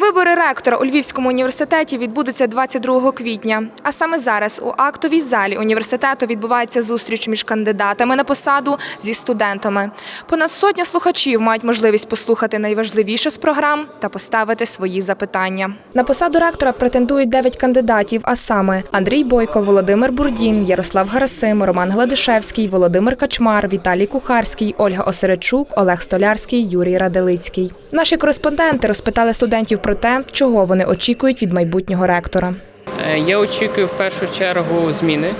Вибори ректора у Львівському університеті відбудуться 22 квітня. А саме зараз у актовій залі університету відбувається зустріч між кандидатами на посаду зі студентами. Понад сотня слухачів мають можливість послухати найважливіше з програм та поставити свої запитання. На посаду ректора претендують 9 кандидатів, а саме Андрій Бойко, Володимир Бурдін, Ярослав Гарасим, Роман Гладишевський, Володимир Качмар, Віталій Кухарський, Ольга Осеречук, Олег Столярський, Юрій Раделицький. Наші кореспонденти розпитали студентів про те, чого вони очікують від майбутнього ректора. Е, Я очікую в першу чергу зміни.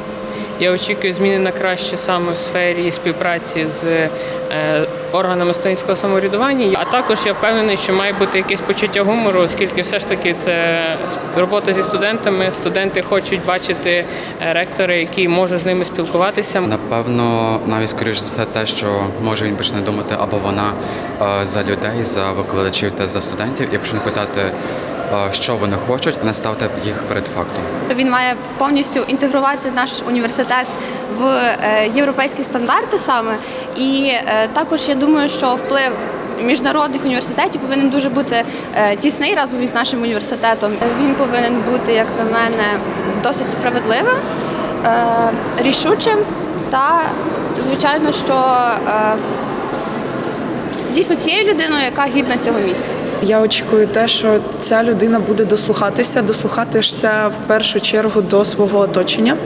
Я очікую зміни на краще саме в сфері співпраці з е, органами студентського самоврядування. А також я впевнений, що має бути якесь почуття гумору, оскільки все ж таки це робота зі студентами. Студенти хочуть бачити е, ректора, який може з ними спілкуватися. Напевно, навіть скоріш за все, те, що може він почне думати або вона е, за людей, за викладачів та за студентів, і почне питати, що вони хочуть, не ставити їх перед фактом. Він має повністю інтегрувати наш університет в е, європейські стандарти саме. І е, також я думаю, що вплив міжнародних університетів повинен дуже бути е, тісний разом із нашим університетом. Він повинен бути, як на мене, досить справедливим, рішучим та, звичайно, що дійсно тією людиною, яка гідна цього місця. Я очікую те, що ця людина буде дослухатися, дослухатися в першу чергу до свого оточення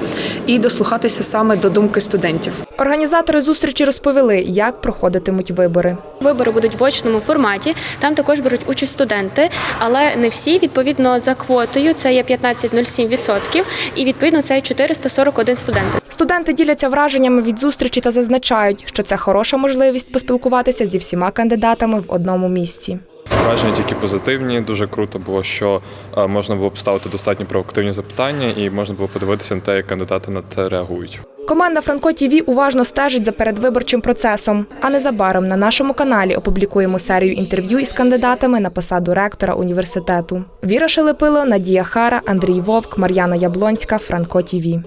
і дослухатися саме до думки студентів. Організатори зустрічі розповіли, як проходитимуть вибори. Вибори будуть в очному форматі. Там також беруть участь студенти, але не всі. Відповідно за квотою це є 15,07%, і відповідно це є 441 студент. Студенти діляться враженнями від зустрічі та зазначають, що це хороша можливість поспілкуватися зі всіма кандидатами в одному місці. Враження тільки позитивні. Дуже круто було, що е, можна було поставити достатньо провокативні запитання, і можна було подивитися на те, як кандидати на це реагують. Команда Франко ТІВІ уважно стежить за передвиборчим процесом. А незабаром на нашому каналі опублікуємо серію інтерв'ю із кандидатами на посаду ректора університету. Віра Шелепило, Надія Хара, Андрій Вовк, Мар'яна Яблонська, Франко ТІВІ.